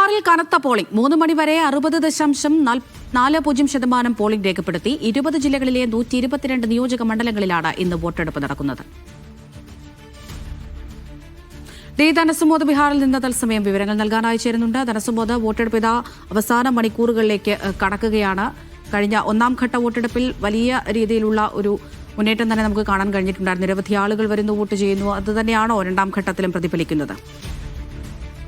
ബീഹാറിൽ കനത്ത പോളിംഗ് മൂന്ന് മണിവരെ അറുപത് ദശാംശം നാല് പൂജ്യം ശതമാനം പോളിംഗ് രേഖപ്പെടുത്തി ഇരുപത് ജില്ലകളിലെ നൂറ്റി ഇരുപത്തിരണ്ട് നിയോജക മണ്ഡലങ്ങളിലാണ് ഇന്ന് വോട്ടെടുപ്പ് നടക്കുന്നത്. ഡി ധനസുമോദ് ബീഹാറിൽ നിന്ന് തത്സമയം വിവരങ്ങൾ നൽകാനായി ചേരുന്നുണ്ട്. ധനസുമോദ് വോട്ടെടുപ്പ് ഇതാ അവസാന മണിക്കൂറുകളിലേക്ക് കടക്കുകയാണ്. കഴിഞ്ഞ ഒന്നാം ഘട്ട വോട്ടെടുപ്പിൽ വലിയ രീതിയിലുള്ള ഒരു മുന്നേറ്റം തന്നെ നമുക്ക് കാണാൻ കഴിഞ്ഞിട്ടുണ്ടായിരുന്നു. നിരവധി ആളുകൾ വരുന്നു വോട്ട് ചെയ്യുന്നു. അത് തന്നെയാണോ രണ്ടാം ഘട്ടത്തിലും പ്രതിഫലിക്കുന്നത്?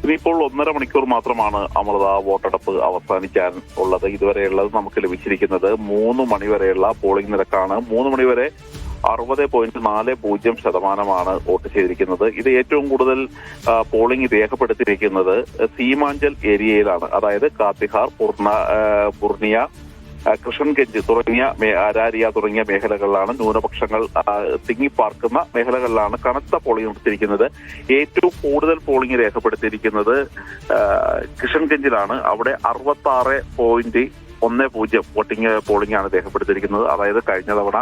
ഇനിയിപ്പോൾ ഒന്നര മണിക്കൂർ മാത്രമാണ് അമൃത വോട്ടെടുപ്പ് അവസാനിക്കാൻ ഉള്ളത്. ഇതുവരെയുള്ളത് നമുക്ക് ലഭിച്ചിരിക്കുന്നത് മൂന്ന് മണിവരെയുള്ള പോളിംഗ് നിരക്കാണ്. മൂന്ന് മണിവരെ അറുപത് പോയിന്റ് നാല് പൂജ്യം ശതമാനമാണ് വോട്ട് ചെയ്തിരിക്കുന്നത്. ഇത് ഏറ്റവും കൂടുതൽ പോളിംഗ് രേഖപ്പെടുത്തിയിരിക്കുന്നത് സീമാഞ്ചൽ ഏരിയയിലാണ്. അതായത് കാത്തിഹാർ പൂർണ പൂർണിയ ആ, കൃഷ്ണൻഗഞ്ച് തുടങ്ങിയ അരാരിയ തുടങ്ങിയ മേഖലകളിലാണ് ന്യൂനപക്ഷങ്ങൾ തിങ്ങിപ്പാർക്കുന്ന മേഖലകളിലാണ് കനത്ത പോളിംഗ് നടത്തിയിരിക്കുന്നത്. ഏറ്റവും കൂടുതൽ പോളിംഗ് രേഖപ്പെടുത്തിയിരിക്കുന്നത് കിഷൻഗഞ്ചിലാണ് അവിടെ അറുപത്തി ആറ് പോയിന്റ് ഒന്ന് പൂജ്യം വോട്ടിംഗ് പോളിംഗ് ആണ് രേഖപ്പെടുത്തിയിരിക്കുന്നത്. അതായത് കഴിഞ്ഞ തവണ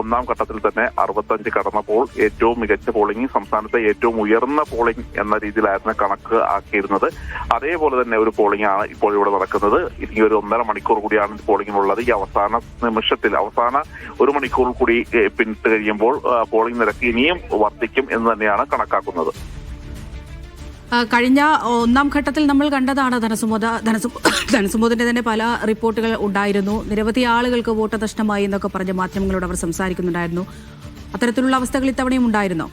ഒന്നാം ഘട്ടത്തിൽ തന്നെ അറുപത്തഞ്ച് കടന്നപ്പോൾ ഏറ്റവും മികച്ച പോളിംഗ് സംസ്ഥാനത്തെ ഏറ്റവും ഉയർന്ന പോളിംഗ് എന്ന രീതിയിലായിരുന്നു കണക്ക് ആക്കിയിരുന്നത്. അതേപോലെ തന്നെ ഒരു പോളിംഗ് ആണ് ഇപ്പോൾ ഇവിടെ നടക്കുന്നത്. ഇനി ഒരു ഒന്നര മണിക്കൂർ കൂടിയാണ് പോളിംഗിനുള്ളത് ഈ അവസാന നിമിഷത്തിൽ അവസാന ഒരു മണിക്കൂർ കൂടി പിന്നിട്ട് കഴിയുമ്പോൾ പോളിംഗ് നിരക്ക് ഇനിയും വർദ്ധിക്കും എന്ന് തന്നെയാണ് കണക്കാക്കുന്നത്. കഴിഞ്ഞ ഒന്നാം ഘട്ടത്തിൽ നമ്മൾ കണ്ടതാണ് ധനസുമോദ ധനസു ധനസുമോദിന്റെ തന്നെ പല റിപ്പോർട്ടുകൾ ഉണ്ടായിരുന്നു. നിരവധി ആളുകൾക്ക് വോട്ട് നഷ്ടമായി എന്നൊക്കെ പറഞ്ഞ് മാധ്യമങ്ങളോട് അവർ സംസാരിക്കുന്നുണ്ടായിരുന്നു. അത്തരത്തിലുള്ള അവസ്ഥകൾ ഇത്തവണയും ഉണ്ടായിരുന്നോ?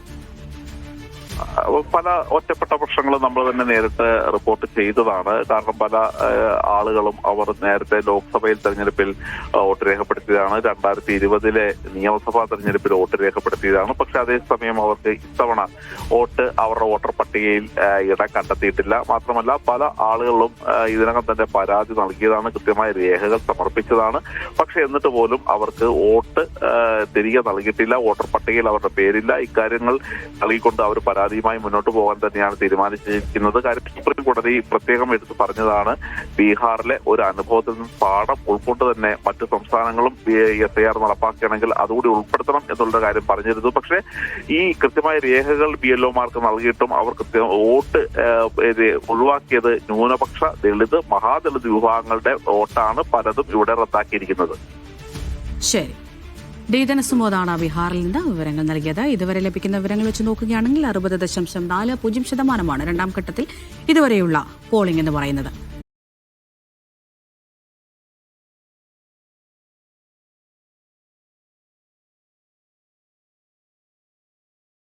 പല ഒറ്റപ്പെട്ട പ്രശ്നങ്ങളും നമ്മൾ തന്നെ നേരിട്ട് റിപ്പോർട്ട് ചെയ്തതാണ്. കാരണം പല ആളുകളും അവർ നേരത്തെ ലോക്സഭയിൽ തെരഞ്ഞെടുപ്പിൽ വോട്ട് രേഖപ്പെടുത്തിയതാണ്. രണ്ടായിരത്തി ഇരുപതിലെ നിയമസഭാ തെരഞ്ഞെടുപ്പിൽ വോട്ട് രേഖപ്പെടുത്തിയതാണ്. പക്ഷെ അതേസമയം അവർക്ക് ഇത്തവണ വോട്ട് അവരുടെ വോട്ടർ പട്ടികയിൽ ഇടം കണ്ടെത്തിയിട്ടില്ല. മാത്രമല്ല പല ആളുകളും ഇതിനകം തന്നെ പരാതി നൽകിയതാണ്. കൃത്യമായ രേഖകൾ സമർപ്പിച്ചതാണ്. പക്ഷെ എന്നിട്ട് പോലും അവർക്ക് വോട്ട് തിരികെ നൽകിയിട്ടില്ല. വോട്ടർ പട്ടികയിൽ അവരുടെ പേരില്ല. ഇക്കാര്യങ്ങൾ നൽകിക്കൊണ്ട് അവർ പരാതിയുമായി മുന്നോട്ട് പോകാൻ തന്നെയാണ് തീരുമാനിച്ചിരിക്കുന്നത്. കാര്യം സുപ്രീം കോടതി പ്രത്യേകം എടുത്തു പറഞ്ഞതാണ് ബീഹാറിലെ ഒരു അനുഭവത്തിൽ നിന്ന് പാഠം ഉൾക്കൊണ്ട് തന്നെ മറ്റു സംസ്ഥാനങ്ങളും എസ് ഐ ആർ നടപ്പാക്കുകയാണെങ്കിൽ അതുകൂടി ഉൾപ്പെടുത്തണം എന്നുള്ള കാര്യം പറഞ്ഞിരുന്നു. പക്ഷേ ഈ കൃത്യമായ രേഖകൾ ബി എൽ ഒമാർക്ക് നൽകിയിട്ടും അവർ കൃത്യം വോട്ട് ഒഴിവാക്കിയത് ന്യൂനപക്ഷ ദളിത് മഹാദളിത് വിഭാഗങ്ങളുടെ വോട്ടാണ് പലതും ഇവിടെ റദ്ദാക്കിയിരിക്കുന്നത്. ശരി. ഡി സുമോദാണ് ബീഹാറിൽ നിന്ന് വിവരങ്ങൾ നൽകിയത്. ഇതുവരെ ലഭിക്കുന്ന വിവരങ്ങൾ വെച്ച് നോക്കുകയാണെങ്കിൽ അറുപത് ദശാംശം നാല് പൂജ്യം ശതമാനമാണ് രണ്ടാം ഘട്ടത്തിൽ ഇതുവരെയുള്ള പോളിംഗ് എന്ന് പറയുന്നത്.